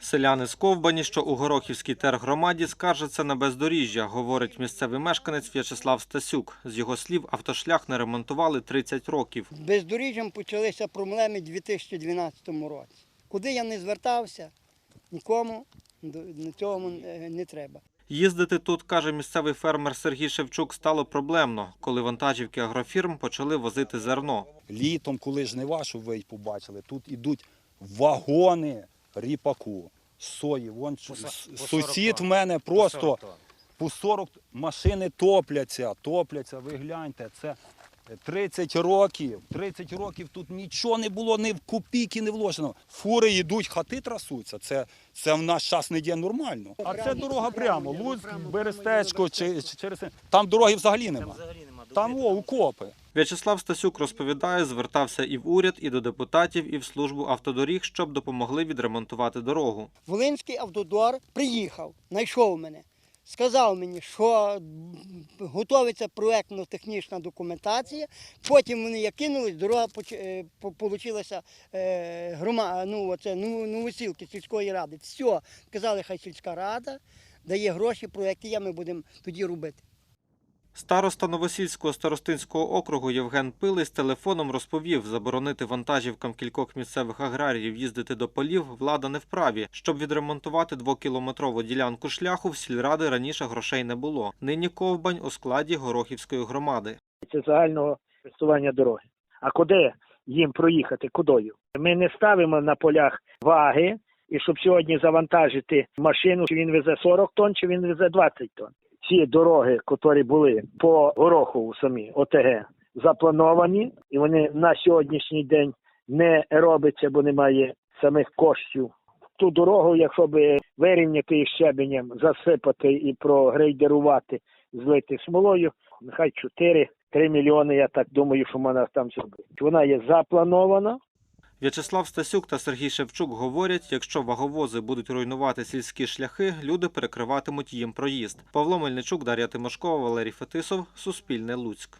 Селяни з Ковбані, що у Горохівській тергромаді, скаржаться на бездоріжжя, говорить місцевий мешканець В'ячеслав Стасюк. З його слів, автошлях не ремонтували 30 років. Бездоріжжям почалися проблеми в 2012 році. Куди я не звертався, нікому цього е, не треба. Їздити тут, каже місцевий фермер Сергій Шевчук, стало проблемно, коли вантажівки агрофірм почали возити зерно. Літом, коли жнива, щоб ви й побачили, тут ідуть вагони ріпаку, сої. Вон с- сусід в мене просто по 40 машини топляться, топляться, ви гляньте, це 30 років, 30 років тут нічого не було, ні в копійки не вложено. Фури йдуть, хати трасуться. Це, це в наш час не є нормально. А це дорога прямо, Луцьк, Берестечко, чи, чи через там дороги взагалі нема. Там о, укопи. В'ячеслав Стасюк розповідає, звертався і в уряд, і до депутатів, і в службу автодоріг, щоб допомогли відремонтувати дорогу. Волинський автодор приїхав, знайшов мене, сказав мені, що готується проєктно-технічна документація. Потім вони як кинулись, дорога вийшла грома, ну, оце, ну, новосілки сільської ради. Все, сказали, хай сільська рада дає гроші, проєкти, я ми будемо тоді робити. Староста Новосільського старостинського округу Євген Пилий з телефоном розповів, заборонити вантажівкам кількох місцевих аграріїв їздити до полів влада не вправі. Щоб відремонтувати двокілометрову ділянку шляху, в сільради раніше грошей не було. Нині ковбань у складі Горохівської громади. це загального користування дороги. А куди їм проїхати? Кудою? Ми не ставимо на полях ваги, і щоб сьогодні завантажити машину, чи він везе 40 тонн, чи він везе 20 тонн. Ці дороги, які були по Горохову самі ОТГ, заплановані, і вони на сьогоднішній день не робляться, бо немає самих коштів. Ту дорогу, якщо би вирівняти її щебенем, засипати і прогрейдерувати, злити смолою, нехай 4-3 мільйони, я так думаю, що вона там зробить. Вона є запланована, В'ячеслав Стасюк та Сергій Шевчук говорять, якщо ваговози будуть руйнувати сільські шляхи, люди перекриватимуть їм проїзд. Павло Мельничук, Дар'я Тимошкова, Валерій Фетисов, Суспільне Луцьк.